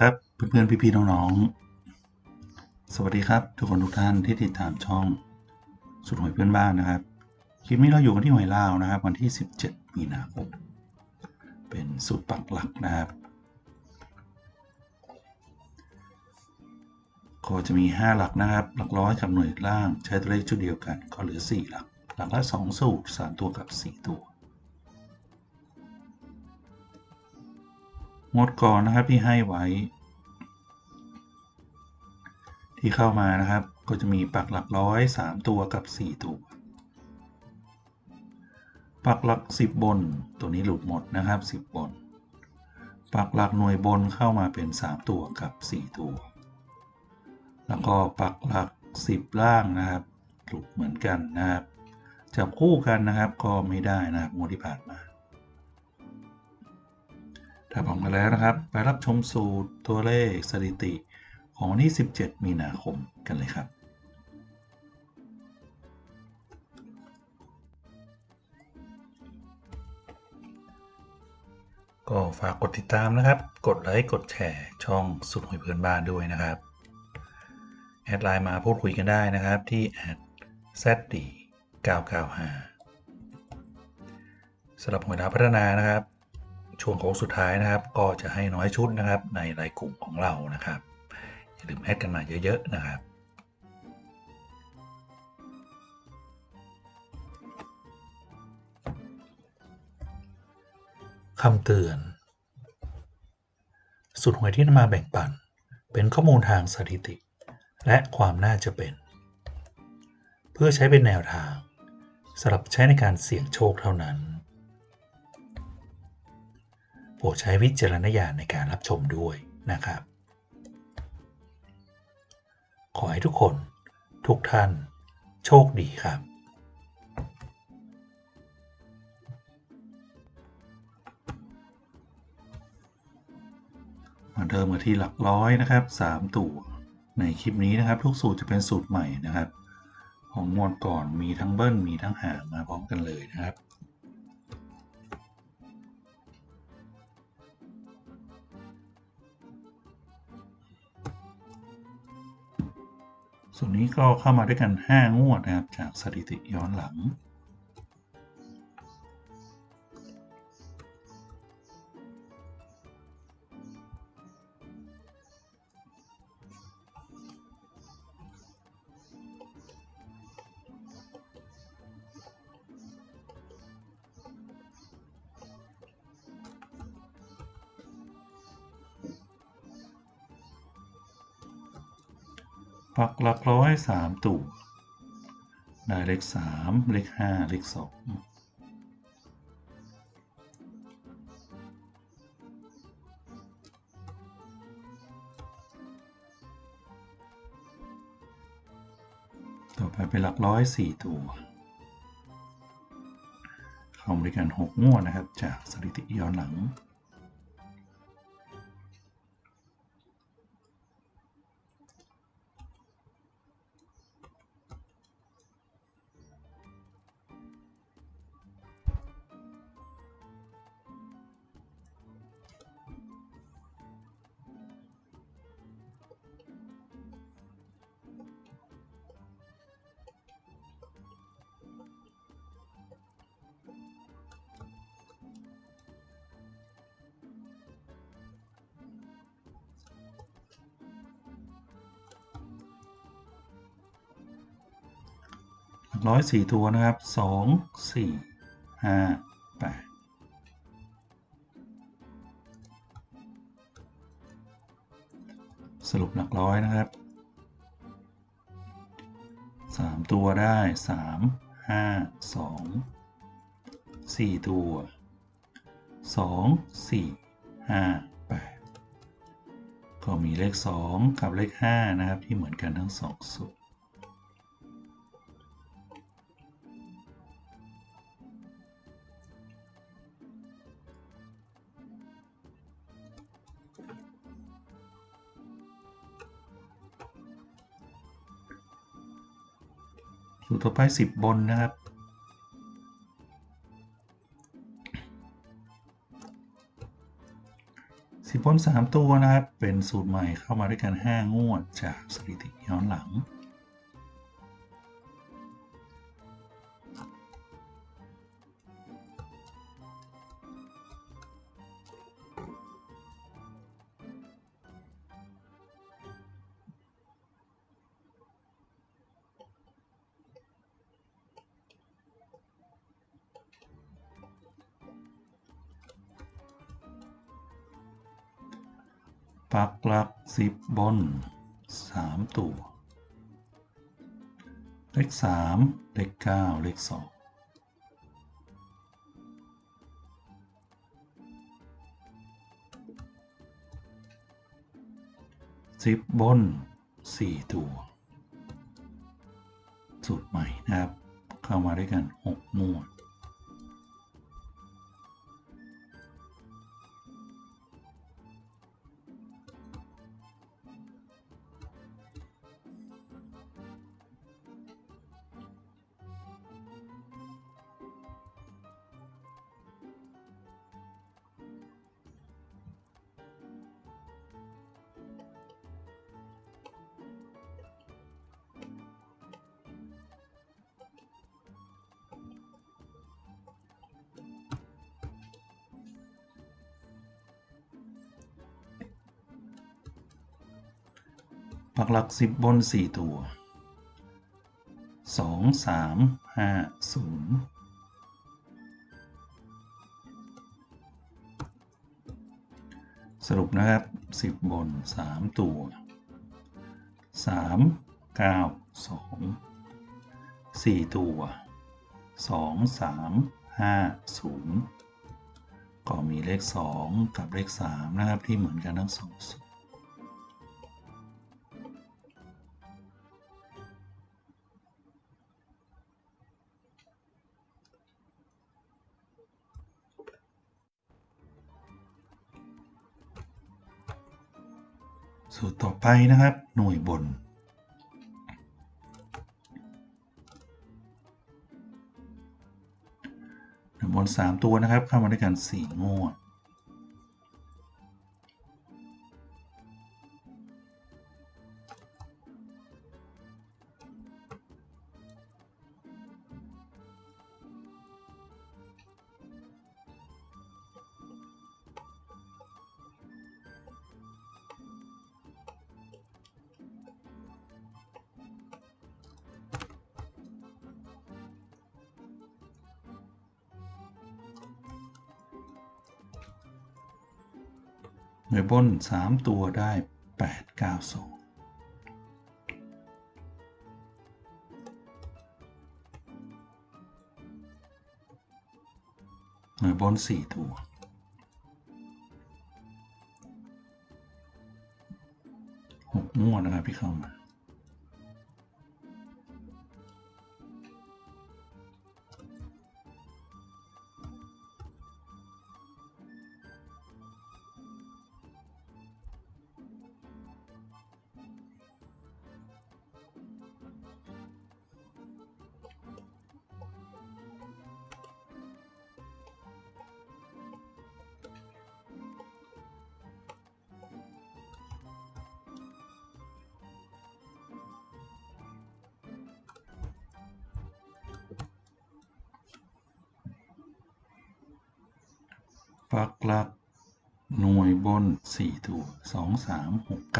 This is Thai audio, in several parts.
ครับเพื่อนๆพี่ๆน้องๆ สวัสดีครับ ทุกคนทุกท่านที่ติดตามช่องสุดหวยเพื่อนบ้านนะครับคลิปนี้เราอยู่กันที่หวยลาวนะครับ วันที่ 17 มีนาคมเป็นสูตรปักหลักนะครับ ก็จะมี 5 หลักนะครับ หลักร้อยกับหน่วยล่างใช้ตัวเลขชุดเดียวกัน ก็เหลือ 4 หลัก หลักละ 2 สูตร 3 ตัวกับ 4 ตัว งดก่อนนะครับที่ให้ไว้ ที่เข้ามานะครับก็จะมีปักหลักร้อยสามตัวกับ 4 ตัว ปักหลัก 10 บนตัวนี้หลุดหมดนะครับ 10 บน ปักหลักหน่วยบนเข้ามาเป็น 3 ตัวกับ 4 ตัว แล้วก็ปักหลัก 10 ล่างนะครับหลุดเหมือนกันนะครับจับคู่กันนะครับก็ไม่ได้นะครับงวดที่ผ่านมา ถ้าพร้อมกันแล้วนะครับ ไปรับชมสูตรตัวเลขสถิติ ของวันที่ 17 มีนาคมกันเลยครับ ก็ฝากกดติดตามนะครับ กดไลค์ กดแชร์ ช่องสุดหวยเพื่อนบ้านด้วยนะครับ แอดไลน์มาพูดคุยกันได้นะครับที่แอด zd 995สำหรับหวยดาวพัฒนานะครับ ช่วงโค้งสุดท้ายนะครับ ก็จะให้น้อยชุดนะครับ ในรายกลุ่มของเรานะครับ อย่าลืมแอดกันมาเยอะๆนะครับคำเตือน สุดหวยที่นำมาแบ่งปัน เป็นข้อมูลทางสถิติ และความน่าจะเป็น เพื่อใช้เป็นแนวทางสำหรับใช้ในการเสี่ยงโชคเท่านั้น รดใช้วิจารณญาณในการรับชมด้วยนะครับ ขอให้ทุกคนทุกท่าน โชคดีครับมาเดิมกันที่หลักร้อยนะครับ 3 ตัว ในคลิปนี้นะครับ ทุกสูตรจะเป็นสูตรใหม่นะครับ ของงวดก่อนมีทั้งเบิ้ลมีทั้งหางมาพร้อมกันเลยนะครับ ส่วนนี้ก็เข้ามาด้วยกัน 5 งวดนะครับ จากสถิติย้อนหลัง ปักหลักร้อยสามตัวได้เลขสามเลขห้าเลขสองต่อไปเป็นหลักร้อยสี่ตัวเข้ามาด้วยกันหกงวดนะครับ จากสถิติย้อนหลัง ร้อยสี่ตัวนะครับสองสี่ห้าแปดสรุปหลักร้อยนะครับสามตัวได้สามห้าสองสี่ตัวสองสี่ห้าแปดก็มีเลขสองกับเลขห้านะครับที่เหมือนกันทั้งสองสูตร สูตรต่อไป 10 บนนะครับ สิบบนสามตัวนะครับ เป็นสูตรใหม่เข้ามาด้วยกัน 5 งวดจากสถิติย้อนหลัง ปักหลักสิบบนสามตัว เลขสามเลขเก้าเลขสองสิบบนสี่ตัว สูตรใหม่นะครับ เข้ามาด้วยกันหกหมวด ปักหลักสิบบนสี่ตัวสองสามห้าศูนย์สรุปนะครับสิบบนสามตัวสามเก้าสองสี่ตัวสองสามห้าศูนย์ก็มีเลขสองกับเลขสามนะครับที่เหมือนกันทั้งสอง สูตรตรต่อไปนะครับ หน่วยบน หน่วยบน 3 ตัวนะครับ เข้ามาด้วยกัน4งวด น่วยบน 3 ตัวได้ 8 9 2หน่วยบน 4 ตัว หกงวดนะครับพี่เข้ามา ปักหลัก หน่วยบน4ตัว2 3 6 9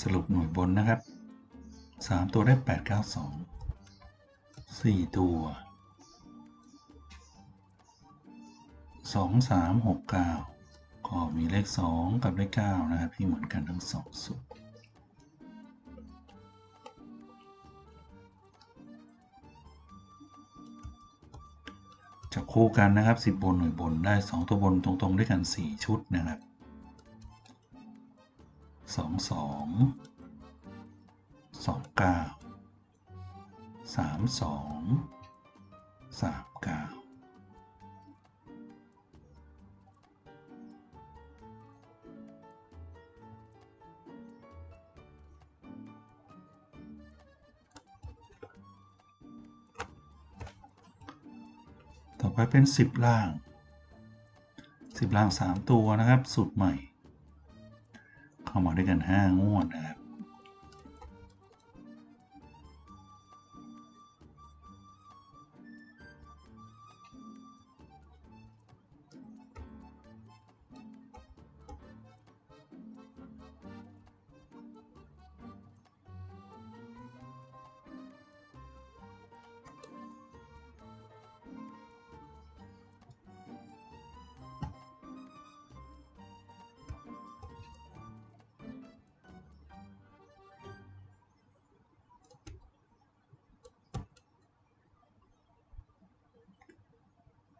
สรุปหน่วยบนนะครับ 3 ตัวได้ 8 9 2 4 ตัว 2 3 6 9 ก็มีเลข 2 กับเลข 9 นะครับที่เหมือนกันทั้ง 2 สูตร คู่กันนะครับ 10 บนหน่วยบนได้ 2 ตัวบนตรงๆด้วยกัน 4 ชุดนะครับ 2 2 2 9 3 2 3 เป็น 10 ล่าง 10 ล่าง 3 ตัวนะครับ สูตรใหม่ เข้ามาด้วยกัน 5 งวดนะครับ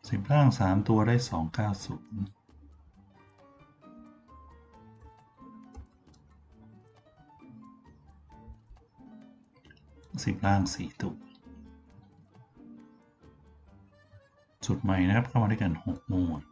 สิบล่างสามตัวได้สองเก้าศูนย์สิบล่างสี่ตัวสุดใหม่นะครับเข้ามาด้วยกันหกหมวด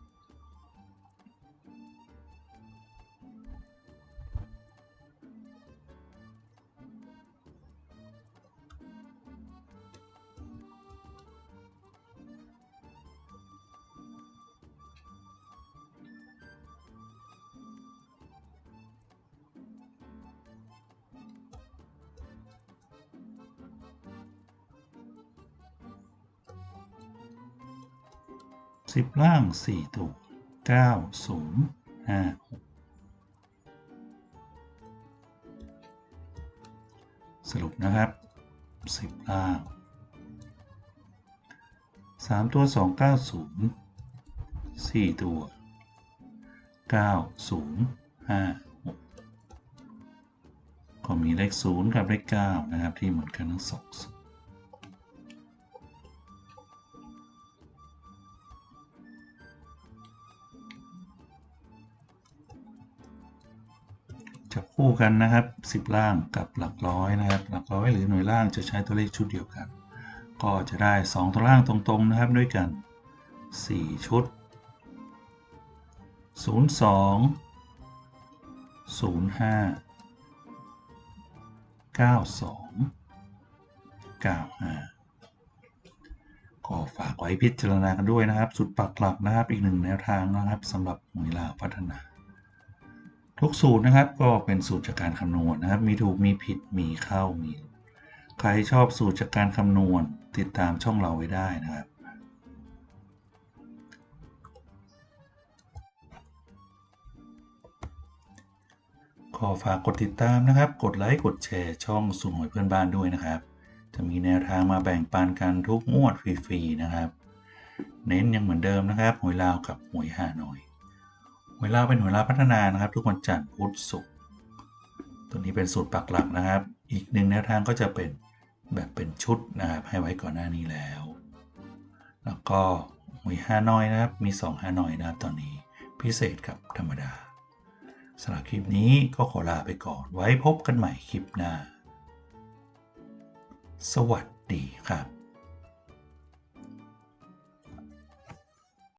สิบล่างสี่ตัวเก้าศูนย์ห้าหกสรุปนะครับสิบล่างสามตัวสองเก้าศูนย์สี่ตัวเก้าศูนย์ห้าหกก็มีเลขศูนย์กับเลขเก้านะครับ ที่เหมือนกันทั้งสอง จับคู่กันนะครับ 10 ล่างกับหลักร้อยนะครับ หลักร้อยหรือหน่วยล่างจะใช้ตัวเลขชุดเดียวกัน ก็จะได้ 2 ตัวล่างตรงๆนะครับด้วยกัน 4 ชุด 02 05 92 95 ก็ฝากไว้พิจารณากันด้วยนะครับ สุดปักหลักนะครับอีกหนึ่งแนวทางนะครับสำหรับหน่วยลาวพัฒนา ทุกสูตรนะครับก็เป็นสูตรจากการคำนวณนะครับ มีถูกมีผิดมีเข้ามี ใครชอบสูตรจากการคำนวณติดตามช่องเราไว้ได้นะครับ ขอฝากกดติดตามนะครับ กดไลค์กดแชร์ช่องสูตรหวยเพื่อนบ้านด้วยนะครับ จะมีแนวทางมาแบ่งปันกันทุกงวดฟรีๆนะครับ เน้นยังเหมือนเดิมนะครับหวยลาวกับหวยฮานอย หวยลาวเป็นหวยลาวพัฒนานะครับ ทุกวันจันทร์พุธศุกร์ตัวนี้เป็นสูตรปักหลักนะครับ อีกหนึ่งแนวทางก็จะเป็นแบบเป็นชุดนะครับให้ไว้ก่อนหน้านี้แล้ว แล้วก็หวยฮานอยนะครับ มี2ฮานอยนะครับตอนนี้พิเศษกับธรรมดาสำหรับคลิปนี้ก็ขอลาไปก่อน ไว้พบกันใหม่คลิปหน้า สวัสดีครับ